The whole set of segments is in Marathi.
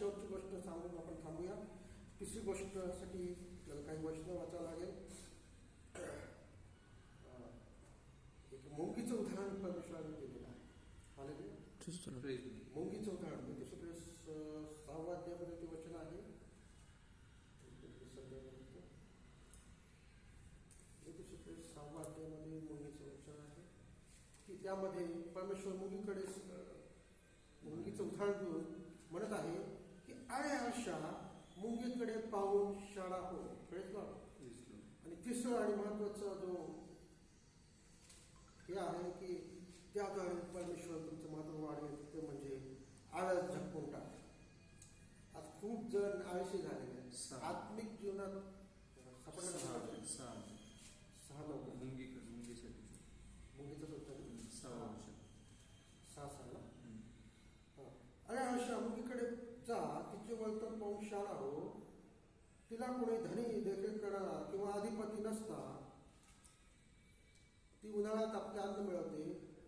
शेवटची गोष्ट सांगून आपण थांबूया. तिसरी गोष्टसाठी आपल्याला काही वचनं वाचावं लागेल. एक मुंगीचं उदाहरण परमेश्वराने दिलेलं आहे. मुंगीचं उदाहरण. म्हणजे दुसरे सहावा अध्यायामध्ये ते वचन आहे. म्हणजे दुसरे सहावा अध्यायामध्ये मुंगीचं वचन आहे. की त्यामध्ये परमेश्वर मुलीकडे मुंगीचं उदाहरण देऊन म्हणत आहे की आळे आशा मुंगीकडे पाहून शाळा हो Lord. आणि तिसरं आणि महत्त्वाचा जो हे आहे की त्याद्वारे परमेश्वर तुमचं महत्त्व वाढवेल ते म्हणजे आळस झटकून टाक आज खूप जण आळशी झालेले आत्मिक जीवनात सापडण्यात सहा सापडले. सहा सहा लोक मुंगी मुंगीसाठी मुंगीचं होतं सहा वर्ष सहा सहा ना हम्म. हा. अरे आळशा मुंगीकडे जा तिचे शाळा हो तिला कोणी धनी देखील करणारा किंवा अधिपती नसता ती उन्हाळ्यात आपले अन्न मिळवते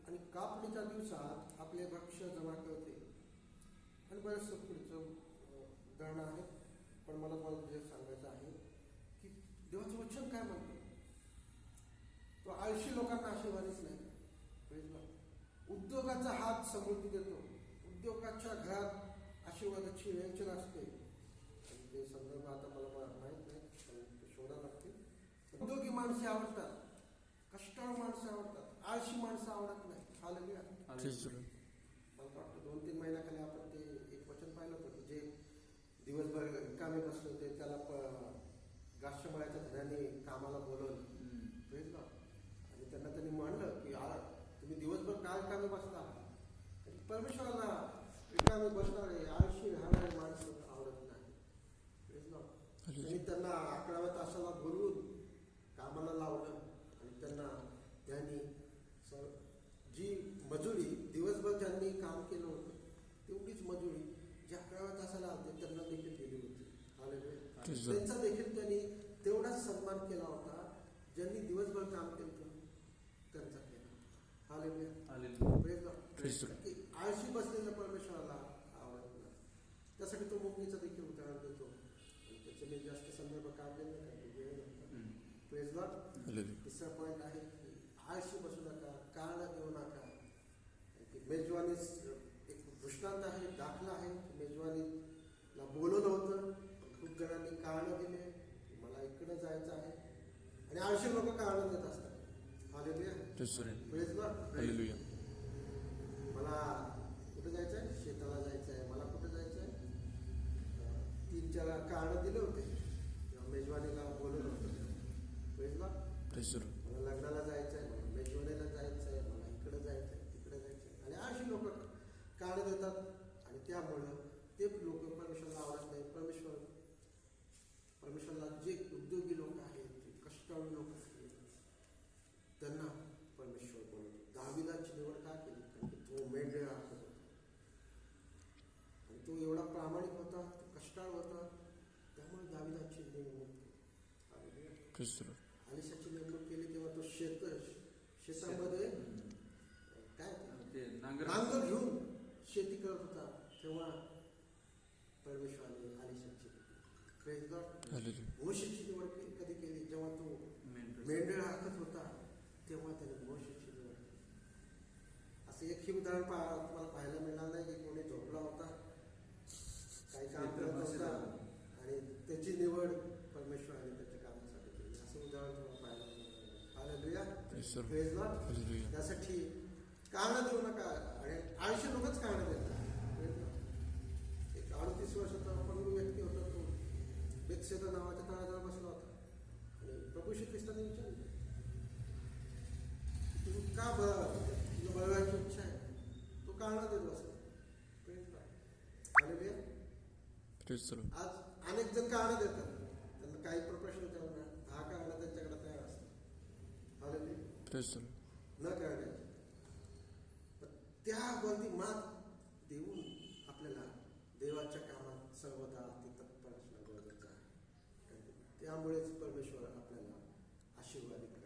आणि कापणीच्या दिवसात आपले भक्ष्य जमा करते. आणि बरेच पुढचं उदाहरणं आहेत पण मला मला जे सांगायचं आहे की देवाचं वचन काय म्हणतो? तो आळशी लोकांना आशीर्वादच नाही. म्हणजे उद्योगाचा हात समृद्धी देतो. उद्योगाच्या घरात आशीर्वादाची व्यंचन असते आणि ते संदर्भ आता मला मा- माहीत नाही पण ते शोधावं लागते उद्योगी माणसे आवडतात. कष्टाळू माणसं आवडतात. आळशी माणसं आवडत नाही. the Lord. मला वाटतं दोन तीन महिन्याखाली आपण ते एक वचन पाहिलं होतं की जे दिवसभर रिकामे बसले होते त्याला गाश्यमळ्याच्या धन्याने कामाला बोलवलं हम्म. Praise the Lord. आणि त्यांना त्यांनी म्हणलं की आ तुम्ही दिवसभर काय रिकामे बसता आणि परमेश्वराला रिकामे बसणारे आळशी राहणारे माणसं आवडत नाही Praise the Lord. त्यांनी त्यांना अकराव्या तासाला बोलवून कामाला लावलं आणि त्यांना त्यांनी स- जी मजुरी दिवसभर ज्यांनी काम केलं होतं तेवढीच मजुरी जी अकराव्या तासाला आलते त्यांना देखील दिली होती. त्यांचा देखील त्यांनी तेवढाच सन्मान केला होता ज्यांनी दिवसभर काम केलं होतं, त्यांचा केला. आळशी बसलेल्या परमेश्वराला आवडत नाही. त्यासाठी तो मुंगीचं देखील उदाहरण देतो. आणि त्याचे मी जास्त संदर्भ काढले नाही कारण की वेळ नव्हता. Lord. Hallelujah. तिसरा पॉईंट आहे की आळशी बसू नका. कारण देऊ नका. की मेजवानी एक दृष्टांत आहे दाखला आहे. की मेजवानीला बोलवलं होतं. खूप जणांनी कारण दिले. की मला इकडे जायचं आहे. आणि आळशी लोक कारण देत असतात. Lord. Hallelujah. मला कुठे जायचं आहे शेताला जायचं आहे मला कुठे जायचं आहे तीन चार कारण दिले होते किंवा मेजवानीला बोलवलं होतं Praise Lord. मला लग्नाला जायचं आहे मला मेजवानीला जायचं आहे मला इकडे जायचं आहे तिकडे जायचं आहे आणि अशी लोक कारण देतात आणि त्यामुळं ते लोक परमेश्वरला आवडत नाही. परमेश्वर परमेश्वरला जे उद्योगी लोक आहेत जे कष्टाळू लोक आहेत त्यांना परमेश्वर बोलवतो दहावीलाची निवड का केली? कारण की तो मेंढे राहत होता. आणि तो एवढा प्रामाणिक होता तो कष्टाळू होता. त्यामुळे दहावीलाची निवड केली आलिशाची नेमणूक केली तेव्हा तो शेत शेतामध्ये. काय नांगर नांगर घेऊन शेती करत होता तेव्हा परमेश्वराने. Hallelujah. मोशेची निवड के- कधी केली जेव्हा तो मेंढरं. मेंढळ हाकत होता तेव्हा त्याने मोशेची निवड केली असं एकही उदाहरण पहा तुम्हाला पाहायला मिळणार नाही की कोणी झोपला होता काही काम करत होता आणि त्याची निवड परमेश्वराने त्याच्या कामासाठी केली असं उदाहरण तुम्हाला पाहायला मिळणार hallelujah Praise the Lord. Praise God. Hallelujah. त्यासाठी कारण देऊ नका. आणि आयुष्य लोकच कारण देतात. एक अडतीस वर्षाचा अपंग व्यक्ती होता तो बेत्सेदा नावाच्या तळाजवळ बसला होता. आणि प्रभू श्री ख्रिस्ताने विचारलं तू का बळ तुला बळवायची इच्छा आहे. तो कारण देत बसला. आज अनेक जण कारण देतात त्यांना काही पण प्रश्न विचारणार दहा कारण त्यांच्याकडे तयार असतात Hallelujah. न करण्याची. पण त्यावरती मात देऊन आपल्याला देवाच्या कामात सर्वदा ते तत्पर असणं गरजेचं आहे त्यामुळेच परमेश्वर आपल्याला आशीर्वादित